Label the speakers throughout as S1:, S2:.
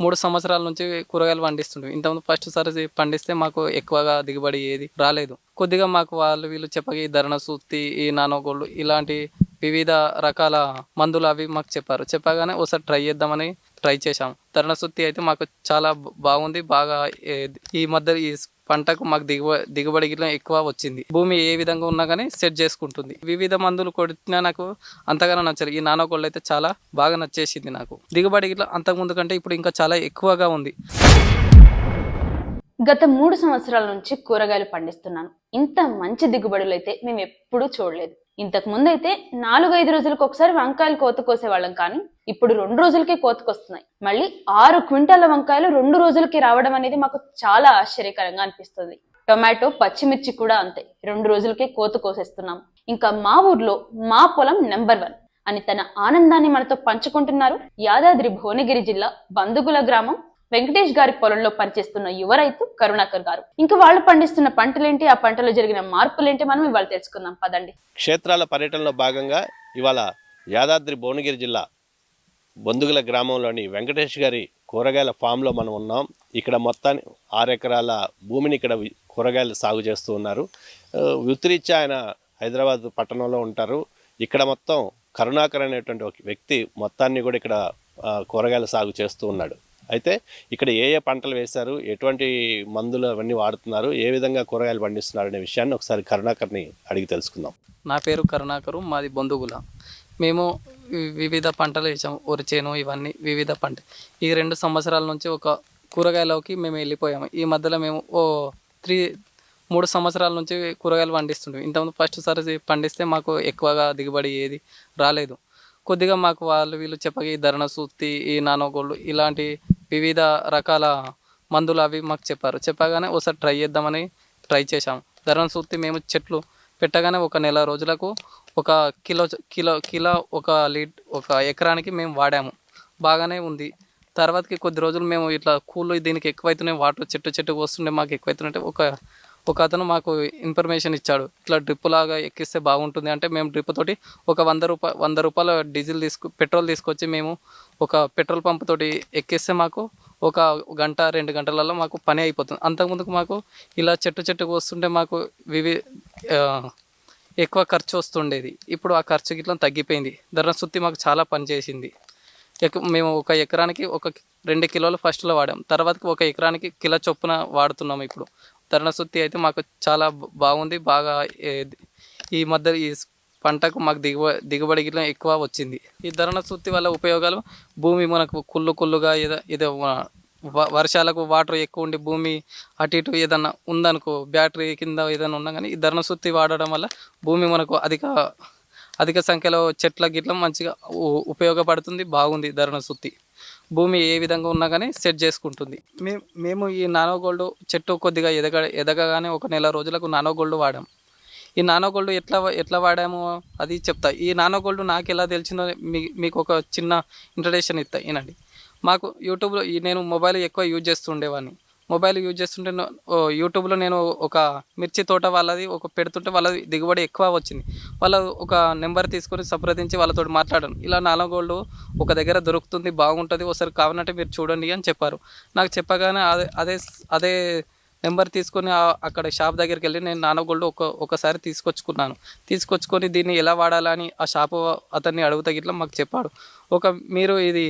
S1: మూడు సంవత్సరాల నుంచి కూరగాయలు పండిస్తుండే ఇంతకుముందు ఫస్ట్ సారి పండిస్తే మాకు ఎక్కువగా దిగుబడి ఏది రాలేదు. కొద్దిగా మాకు వాళ్ళు వీళ్ళు చెప్పగా ఈ ధరణ సూత్తి ఈ నానోగోళ్ళు ఇలాంటి వివిధ రకాల మందులు అవి మాకు చెప్పారు. చెప్పగానే ఒకసారి ట్రై చేద్దామని ట్రై చేశాం. తరుణ సుత్తి అయితే మాకు చాలా బాగుంది. బాగా ఈ మధ్య ఈ పంటకు మాకు దిగుబ దిగుబడి గిట్ల ఎక్కువ వచ్చింది. భూమి ఏ విధంగా ఉన్నా కానీ సెట్ చేసుకుంటుంది. వివిధ మందులు కొట్టినా నాకు అంతగానో నచ్చలేదు. ఈ నానోకోళ్ళు అయితే చాలా బాగా నచ్చేసింది నాకు. దిగుబడి గిట్ల అంతకుముందు కంటే ఇప్పుడు ఇంకా చాలా ఎక్కువగా ఉంది.
S2: గత మూడు సంవత్సరాల నుంచి కూరగాయలు పండిస్తున్నాను. ఇంత మంచి దిగుబడులు అయితే మేము ఎప్పుడూ చూడలేదు. ఇంతకు ముందు అయితే నాలుగైదు రోజులకు ఒకసారి వంకాయలు కోత కోసేవాళ్ళం కానీ ఇప్పుడు రెండు రోజులకే కోతకొస్తున్నాయి. మళ్ళీ ఆరు క్వింటాల వంకాయలు రెండు రోజులకి రావడం అనేది మాకు చాలా ఆశ్చర్యకరంగా అనిపిస్తుంది. టొమాటో పచ్చిమిర్చి కూడా అంతే. రెండు రోజులకే కోత కోసేస్తున్నాం. ఇంకా మా ఊర్లో మా పొలం నెంబర్ వన్ అని తన ఆనందాన్ని మనతో పంచుకుంటున్నారు యాదాద్రి భువనగిరి జిల్లా బందుగుల గ్రామం వెంకటేష్ గారి పొలంలో పనిచేస్తున్న యువ రైతు కరుణాకర్ గారు. ఇంకా వాళ్ళు పండిస్తున్న పంటలేంటి? ఆ పంటలో జరిగిన మార్పులేంటి? మనం ఇవాళ తెలుసుకుందాం. పదండి.
S3: క్షేత్రాల పర్యటనలో భాగంగా ఇవాళ యాదాద్రి భువనగిరి జిల్లా బొందుగుల గ్రామంలోని వెంకటేష్ గారి కూరగాయల ఫామ్లో మనం ఉన్నాం. ఇక్కడ మొత్తాన్ని ఆరు ఎకరాల భూమిని ఇక్కడ కూరగాయలు సాగు చేస్తూ ఉన్నారు. వృత్తిరీత్యా ఆయన హైదరాబాద్ పట్టణంలో ఉంటారు. ఇక్కడ మొత్తం కరుణాకర్ అనేటువంటి ఒక వ్యక్తి మొత్తాన్ని కూడా ఇక్కడ కూరగాయల సాగు చేస్తూ ఉన్నాడు. అయితే ఇక్కడ ఏ ఏ పంటలు వేశారు ఎటువంటి మందులు అవన్నీ వాడుతున్నారు ఏ విధంగా కూరగాయలు పండిస్తున్నారు అనే విషయాన్ని ఒకసారి కరుణాకర్ని అడిగి తెలుసుకుందాం.
S1: నా పేరు కరుణాకరు మాది బొందుగుల. మేము వివిధ పంటలు వేసాము వరి చేను ఇవన్నీ వివిధ పంట ఈ రెండు సంవత్సరాల నుంచి ఒక కూరగాయలోకి మేము వెళ్ళిపోయాము. ఈ మధ్యలో మేము ఓ త్రీ మూడు సంవత్సరాల నుంచి కూరగాయలు పండిస్తుండే. ఇంతకుముందు ఫస్ట్ సారి పండిస్తే మాకు ఎక్కువగా దిగుబడి ఏది రాలేదు. కొద్దిగా మాకు వాళ్ళు వీళ్ళు చెప్పగా ఈ ధరణ సూత్తి ఈ నానోగోళ్ళు ఇలాంటి వివిధ రకాల మందులు అవి మాకు చెప్పారు. చెప్పగానే ఒకసారి ట్రై చేద్దామని ట్రై చేశాం ధరణ సూక్తి మేము చెట్లు పెట్టగానే ఒక నెల రోజులకు ఒక కిలో కిలో కిలో ఒక లీట్ ఒక ఎకరానికి మేము వాడాము. బాగానే ఉంది. తర్వాతకి కొద్ది రోజులు మేము ఇట్లా కూలు దీనికి ఎక్కువైతున్నాయి వాటర్ చెట్టు చెట్టుకు వస్తుండే మాకు ఎక్కువైతుంటే ఒక ఒక అతను మాకు ఇన్ఫర్మేషన్ ఇచ్చాడు. ఇట్లా డ్రిప్ లాగా ఎక్కిస్తే బాగుంటుంది అంటే మేము డ్రిప్ తోటి ఒక వంద రూపాయ వంద రూపాయల డీజిల్ తీసుకు పెట్రోల్ తీసుకొచ్చి మేము ఒక పెట్రోల్ పంప్ తోటి ఎక్కిస్తే మాకు ఒక గంట రెండు గంటలలో మాకు పని అయిపోతుంది. అంతకుముందుకు మాకు ఇలా చెట్టు చెట్టుకు వస్తుంటే మాకు వివి ఎక్కువ ఖర్చు వస్తుండేది. ఇప్పుడు ఆ ఖర్చు గిట్లా తగ్గిపోయింది. ధరణ సుత్తి మాకు చాలా పని చేసింది. మేము ఒక ఎకరానికి ఒక రెండు కిలోలు ఫస్ట్లో వాడాం. తర్వాతకి ఒక ఎకరానికి కిలో చొప్పున వాడుతున్నాం ఇప్పుడు. ధరణ సుత్తి అయితే మాకు చాలా బాగుంది. బాగా ఈ మధ్య ఈ పంటకు మాకు దిగుబ దిగుబడి గిట్ల ఎక్కువ వచ్చింది. ఈ ధరణ శుద్ధి వల్ల ఉపయోగాలు భూమి మనకు కుళ్ళు కుళ్ళుగా ఏదో ఏదో వర్షాలకు వాటర్ ఎక్కువ ఉండి భూమి అటు ఇటు ఏదన్నా ఉందనుకో బ్యాటరీ కింద ఏదైనా ఉన్నా కానీ ఈ ధరణ శుద్ధి వాడడం వల్ల భూమి మనకు అధిక అధిక సంఖ్యలో చెట్ల గిట్ల మంచిగా ఉపయోగపడుతుంది. బాగుంది ధరణ శుద్ధి భూమి ఏ విధంగా ఉన్నా కానీ సెట్ చేసుకుంటుంది. మేము మేము ఈ నానో గోల్డ్ చెట్టు కొద్దిగా ఎదగ ఎదగగానే ఒక నెల రోజులకు నానో గోల్డ్ వాడాం. ఈ నానో గోల్డ్ ఎట్లా ఎట్లా వాడామో అది చెప్తా. ఈ నానో గోల్డ్ నాకు ఎలా తెలిసిందో మీ మీకు ఒక చిన్న ఇంట్రడక్షన్ ఇస్తా. ఏనండి మాకు యూట్యూబ్లో ఈ నేను మొబైల్ ఎక్కువ యూజ్ చేస్తుండేవాడిని మొబైల్ యూజ్ చేస్తుంటే యూట్యూబ్లో నేను ఒక మిర్చి తోట వాళ్ళది ఒక పెడుతుంటే వాళ్ళది దిగుబడి ఎక్కువ వచ్చింది. వాళ్ళ ఒక నెంబర్ తీసుకొని సంప్రదించి వాళ్ళతో మాట్లాడాను. ఇలా నాలుగోళ్ళు ఒక దగ్గర దొరుకుతుంది బాగుంటుంది ఒకసారి కావాలంటే మీరు చూడండి అని చెప్పారు. నాకు చెప్పగానే అదే అదే అదే నెంబర్ తీసుకొని అక్కడ షాప్ దగ్గరికి వెళ్ళి నేను నానగోల్డ్ ఒక ఒకసారి తీసుకొచ్చుకున్నాను. తీసుకొచ్చుకొని దీన్ని ఎలా వాడాలని ఆ షాపు అతన్ని అడుగుతా గిట్లా మాకు చెప్పాడు. ఒక మీరు ఇది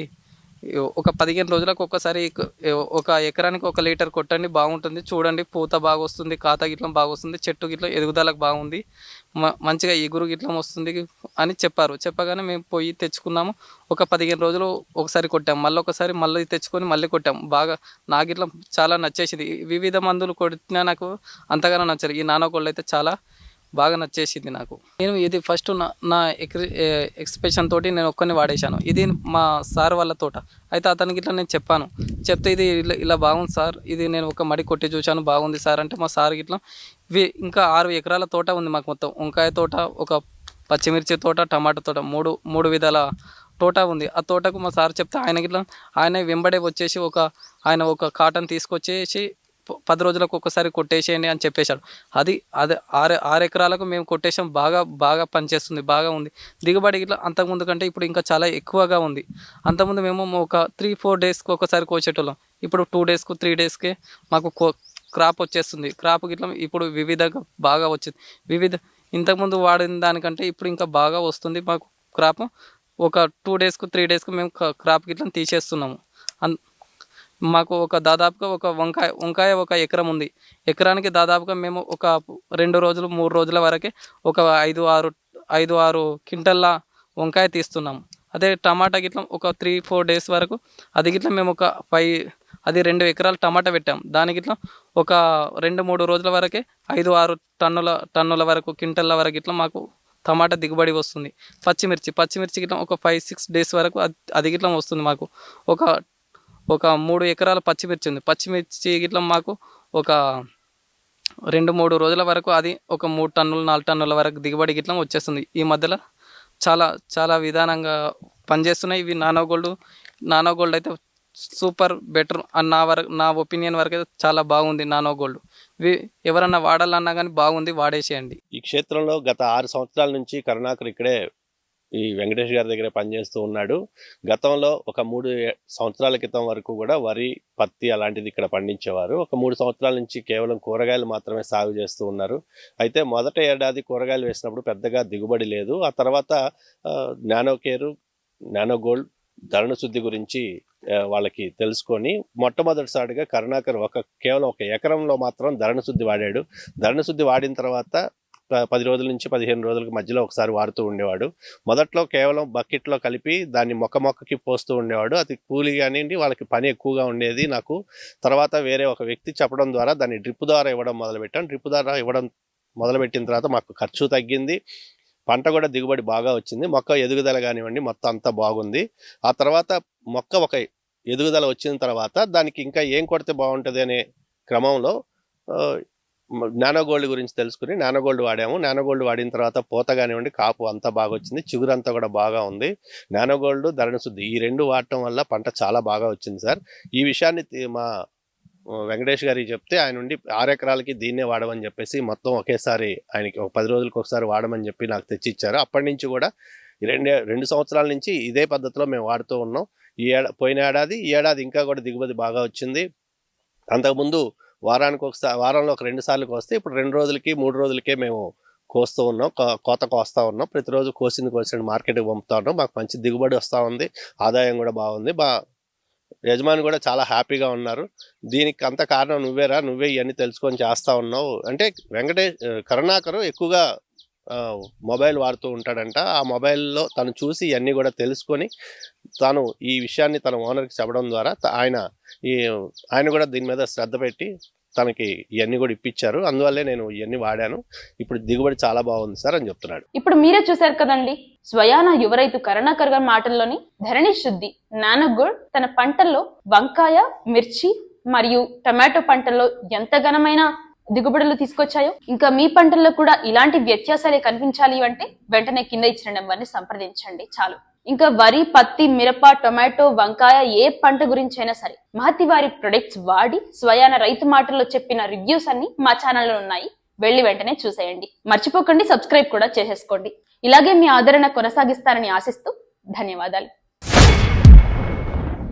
S1: ఒక పదిహేను రోజులకు ఒక్కసారి ఒక- ఎకరానికి ఒక లీటర్ కొట్టండి బాగుంటుంది. చూడండి పూత బాగా వస్తుంది కాత గిట్లం బాగా వస్తుంది చెట్టు గిట్ల ఎదుగుదలకు బాగుంది. మ- మంచిగా ఎగురు గిట్లం వస్తుంది అని చెప్పారు. చెప్పగానే మేము పోయి తెచ్చుకున్నాము. ఒక పదిహేను రోజులు ఒకసారి కొట్టాము మళ్ళీ ఒకసారి మళ్ళీ తెచ్చుకొని మళ్ళీ కొట్టాము బాగా నాకు ఇట్లా చాలా నచ్చేసింది. వివిధ మందులు కొట్టినా నాకు అంతగానో నచ్చరు ఈ నానోకోళ్ళు అయితే చాలా బాగా నచ్చేసింది నాకు. నేను ఇది ఫస్ట్ నా నా ఎక్స్ప్రెషన్ తోటి నేను ఒక్కరిని వాడేశాను. ఇది మా సార్ వాళ్ళ తోట. అయితే అతనికి ఇట్లా నేను చెప్పాను. చెప్తే ఇది ఇలా ఇలా బాగుంది సార్. ఇది నేను ఒక మడి కొట్టి చూశాను బాగుంది సార్ అంటే మా సార్ ఇట్లా. వి- ఇంకా ఆరు ఎకరాల తోట ఉంది మాకు మొత్తం. వంకాయ తోట ఒక పచ్చిమిర్చి తోట టమాటా తోట మూడు మూడు విధాల తోట ఉంది. ఆ తోటకు మా సార్ చెప్తే ఆయన ఇట్లా ఆయన వెంబడే వచ్చేసి ఒక ఆయన ఒక కాటన్ తీసుకొచ్చేసి పది రోజులకు ఒక్కసారి కొట్టేసేయండి అని చెప్పేశాడు అది అదే ఆరు ఆరు ఎకరాలకు మేము కొట్టేసాం. బాగా బాగా పనిచేస్తుంది బాగా ఉంది. దిగుబడి ఇట్లా అంతకుముందు కంటే ఇప్పుడు ఇంకా చాలా ఎక్కువగా ఉంది. అంతకుముందు మేము ఒక త్రీ ఫోర్ డేస్కి ఒకసారి కోసేటోళ్ళం. ఇప్పుడు టూ డేస్కు త్రీ డేస్కే మాకు కో క్రాప్ వచ్చేస్తుంది. క్రాప్ గిట్ల ఇప్పుడు వివిధగా బాగా వచ్చింది. వివిధ ఇంతకుముందు వాడిన దానికంటే ఇప్పుడు ఇంకా బాగా వస్తుంది మాకు క్రాప్. ఒక టూ డేస్కు త్రీ డేస్కు మేము క్రాప్ గిట్ల తీసేస్తున్నాము. అన్ మాకు ఒక దాదాపుగా ఒక వంకాయ వంకాయ ఒక ఎకరం ఉంది. ఎకరానికి దాదాపుగా మేము ఒక రెండు రోజులు మూడు రోజుల వరకే ఒక ఐదు ఆరు ఐదు ఆరు క్వింటల్ల వంకాయ తీస్తున్నాము. అదే టమాటా గిట్ల ఒక త్రీ ఫోర్ డేస్ వరకు అది గిట్ల మేము ఒక ఫైవ్ అది రెండు ఎకరాలు టమాటా పెట్టాం దానికి ఇట్లా ఒక రెండు మూడు రోజుల వరకే ఐదు ఆరు టన్నుల టన్నుల వరకు క్వింటల్ల వరకు ఇట్లా మాకు టమాటా దిగుబడి వస్తుంది. పచ్చిమిర్చి పచ్చిమిర్చి గిట్ల ఒక ఫైవ్ సిక్స్ డేస్ వరకు అది అది గిట్ల వస్తుంది మాకు. ఒక ఒక మూడు ఎకరాల పచ్చిమిర్చి ఉంది. పచ్చిమిర్చి గిట్ల మాకు ఒక రెండు మూడు రోజుల వరకు అది ఒక మూడు టన్నులు నాలుగు టన్నుల వరకు దిగుబడి గిట్ల వచ్చేస్తుంది. ఈ మధ్యలో చాలా చాలా విధానంగా పనిచేస్తున్నాయి. ఇవి నానో గోల్డ్. నానో గోల్డ్ అయితే సూపర్ బెటర్ అని నా వరకు నా ఒపీనియన్ వరకు అయితే చాలా బాగుంది నానో గోల్డ్. ఇవి ఎవరన్నా వాడాలన్నా కానీ బాగుంది వాడేసేయండి.
S3: ఈ క్షేత్రంలో గత ఆరు సంవత్సరాల నుంచి కరుణాకర్ ఇక్కడే ఈ వెంకటేష్ గారి దగ్గర పనిచేస్తూ ఉన్నాడు. గతంలో ఒక మూడు ఏ- సంవత్సరాల క్రితం వరకు కూడా వరి పత్తి అలాంటిది ఇక్కడ పండించేవారు. ఒక మూడు సంవత్సరాల నుంచి కేవలం కూరగాయలు మాత్రమే సాగు చేస్తూ ఉన్నారు. అయితే మొదట ఏడాది కూరగాయలు వేసినప్పుడు పెద్దగా దిగుబడి లేదు. ఆ తర్వాత ఆ, నానో కేరు నానో గోల్డ్ ధరణ శుద్ధి గురించి వాళ్ళకి తెలుసుకొని మొట్టమొదటిసారిగా కరుణాకర్ ఒక కేవలం ఒక ఎకరంలో మాత్రం ధరణ శుద్ధి వాడాడు. ధరణ శుద్ధి వాడిన తర్వాత పది రోజుల నుంచి పదిహేను రోజులకు మధ్యలో ఒకసారి వాడుతూ ఉండేవాడు. మొదట్లో కేవలం బకెట్లో కలిపి దాన్ని మొక్క మొక్కకి పోస్తూ ఉండేవాడు. అది కూలి కానివ్వండి వాళ్ళకి పని ఎక్కువగా ఉండేది నాకు. తర్వాత వేరే ఒక వ్యక్తి చెప్పడం ద్వారా దాన్ని డ్రిప్ ద్వారా ఇవ్వడం మొదలుపెట్టాను. డ్రిప్ ద్వారా ఇవ్వడం మొదలుపెట్టిన తర్వాత మాకు ఖర్చు తగ్గింది. పంట కూడా దిగుబడి బాగా వచ్చింది. మొక్క ఎదుగుదల కానివ్వండి మొత్తం అంతా బాగుంది. ఆ తర్వాత మొక్క ఒక ఎదుగుదల వచ్చిన తర్వాత దానికి ఇంకా ఏం కొడితే బాగుంటుంది అనే క్రమంలో నానో గోల్డ్ గురించి తెలుసుకుని నానో గోల్డ్ వాడాము. నానో గోల్డ్ వాడిన తర్వాత పూత కానివ్వండి కాపు అంతా బాగా వచ్చింది చిగురంతా కూడా బాగా ఉంది. నానో గోల్డ్ ధరణ శుద్ధి ఈ రెండు వాడటం వల్ల పంట చాలా బాగా వచ్చింది సార్. ఈ విషయాన్ని మా వెంకటేష్ గారికి చెప్తే ఆయన నుండి ఆరు ఎకరాలకి దీన్నే వాడమని చెప్పేసి మొత్తం ఒకేసారి ఆయనకి ఒక పది రోజులకు ఒకసారి వాడమని చెప్పి నాకు తెచ్చి ఇచ్చారు అప్పటి నుంచి కూడా ఈ రెండే రెండు సంవత్సరాల నుంచి ఇదే పద్ధతిలో మేము వాడుతూ ఉన్నాం. ఈ ఏడా పోయిన ఏడాది ఈ ఏడాది ఇంకా కూడా దిగుబడి బాగా వచ్చింది. అంతకుముందు వారానికి ఒకసారి వారంలో ఒక రెండు సార్లు కోస్తే ఇప్పుడు రెండు రోజులకి మూడు రోజులకే మేము కోస్తూ ఉన్నాం. కో- కోత కోస్తా ఉన్నాం. ప్రతిరోజు కోసింది కోసిన మార్కెట్కి పంపుతా ఉన్నాం. మాకు మంచి దిగుబడి వస్తూ ఉంది. ఆదాయం కూడా బాగుంది. బా యజమాని కూడా చాలా హ్యాపీగా ఉన్నారు. దీనికి అంత కారణం నువ్వేరా? నువ్వే ఇవన్నీ తెలుసుకొని చేస్తూ ఉన్నావు. అంటే వెంకటేష్ కరుణాకరు ఎక్కువగా మొబైల్ వాడుతూ ఉంటాడంట. ఆ మొబైల్లో తను చూసి ఇవన్నీ కూడా తెలుసుకొని తాను ఈ విషయాన్ని తన ఓనర్కి చెప్పడం ద్వారా ఆయన ఈ ఆయన కూడా దీని మీద శ్రద్ధ పెట్టి తనకి ఇవన్నీ కూడా ఇప్పించారు అందువల్లే నేను ఇవన్నీ వాడాను. ఇప్పుడు దిగుబడి చాలా బాగుంది సార్ అని చెప్తున్నాడు.
S2: ఇప్పుడు మీరే చూశారు కదండి. స్వయాన యువ రైతు కరుణాకర్ గారి మాటల్లోని ధరణి శుద్ధి నానగుడ్ తన పంటల్లో వంకాయ మిర్చి మరియు టమాటో పంటల్లో ఎంత ఘనమైన దిగుబడులు తీసుకొచ్చాయో? ఇంకా మీ పంటల్లో కూడా ఇలాంటి వ్యత్యాసాలే కనిపించాలి అంటే వెంటనే కింద ఇచ్చిన నెంబర్ని సంప్రదించండి. చాలు. ఇంకా వరి పత్తి మిరప టొమాటో వంకాయ ఏ పంట గురించి అయినా సరే మహతి వారి ప్రొడక్ట్స్ వాడి స్వయాన రైతు మాటల్లో చెప్పిన రివ్యూస్ అన్ని మా ఛానల్లో ఉన్నాయి. వెళ్ళి వెంటనే చూసేయండి. మర్చిపోకండి సబ్స్క్రైబ్ కూడా చేసేసుకోండి. ఇలాగే మీ ఆదరణ కొనసాగిస్తారని ఆశిస్తూ ధన్యవాదాలు.